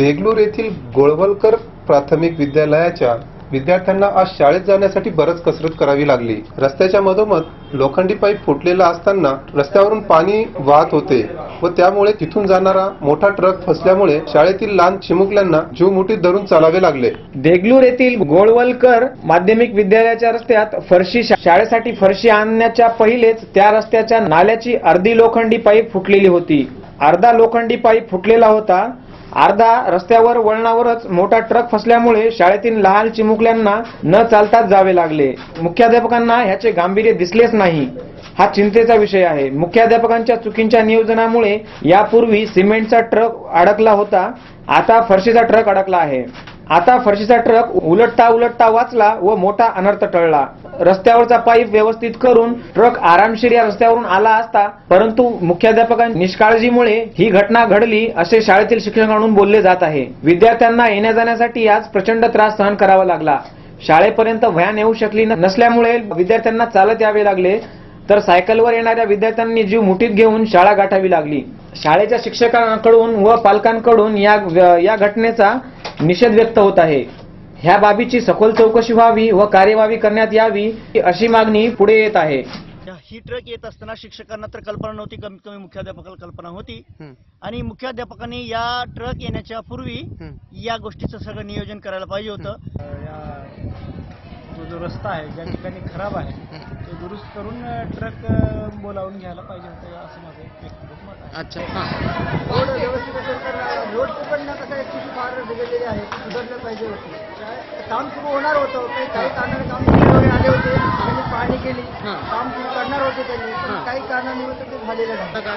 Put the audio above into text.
देगलूर येथील गोळवलकर प्राथमिक विद्यालयाच्या विद्यार्थ्यांना आज शाळेत जाण्यासाठी बरंच कसरत करावी लागली. रस्त्याच्या मधोमध लोखंडी पाईप फुटलेला असताना रस्त्यावरून पाणी वाहत होते व त्यामुळे तिथून जाणारा मोठा ट्रक फसल्यामुळे शाळेतील लहान चिमुकल्यांना जीव मुठीत धरून चालावे लागले. देगलूर येथील गोळवलकर माध्यमिक विद्यालयाच्या रस्त्यात फरशी शाळेसाठी फरशी आणण्याच्या पहिलेच त्या रस्त्याच्या नाल्याची अर्धी लोखंडी पाईप फुटलेली होती. अर्धा लोखंडी पाईप फुटलेला होता. अर्धा रस्त्यावर वळणावरच मोठा ट्रक फसल्यामुळे शाळेतील लहान चिमुकल्यांना न चालताच जावे लागले. मुख्याध्यापकांना ह्याचे गांभीर्य दिसलेच नाही. हा चिंतेचा विषय आहे. मुख्याध्यापकांच्या चुकींच्या नियोजनामुळे यापूर्वी सिमेंटचा ट्रक अडकला होता. आता फरशीचा ट्रक अडकला आहे. आता फरशीचा ट्रक उलटता उलटता वाचला व मोठा अनर्थ टळला. रस्त्यावरचा पाईप व्यवस्थित करून ट्रक आरामशीर या रस्त्यावरून आला असता परंतु मुख्याध्यापकांच्या निष्काळजीमुळे ही घटना घडली असे शाळेतील शिक्षकांकडून बोलले जात आहे. विद्यार्थ्यांना येण्या जाण्यासाठी आज प्रचंड त्रास सहन करावा लागला. शाळेपर्यंत व्हॅन येऊ शकली नसल्यामुळे विद्यार्थ्यांना चालत यावे लागले तर सायकलवर येणाऱ्या विद्यार्थ्यांनी जीव मुठीत घेऊन शाळा गाठावी लागली. शाळेच्या शिक्षकांकडून व पालकांकडून या या घटनेचा निषेध व्यक्त होत आहे. ह्या बाबीची सखोल चौकशी व्हावी व कार्यवाही करण्यात यावी अशी मागणी पुढे येत आहे. ही ट्रक येत असताना शिक्षकांना तर कल्पना नव्हती कमीत कमी मुख्याध्यापकाला कल्पना होती. आणि मुख्याध्यापकांनी या ट्रक येण्याच्या पूर्वी या गोष्टीचं सगळं नियोजन करायला पाहिजे होतं. या जो रस्ता आहे ज्या ठिकाणी खराब आहे ते दुरुस्त करून ट्रक बोलावून घ्यायला पाहिजे होतं असं माझं एक मत आहे. अच्छा हां. रोड व्यवस्थित रोड कसं ऍक्च्युली फार बिघडलेली आहे ती सुधारलं पाहिजे होती. काम सुरू होणार होतं काही काही कारणाने काम सुरू वगैरे आले होते त्यांनी पाहणी केली. काम सुरू करणार होते त्यांनी. काही कारणानिमित्त ते झालेलं नाही.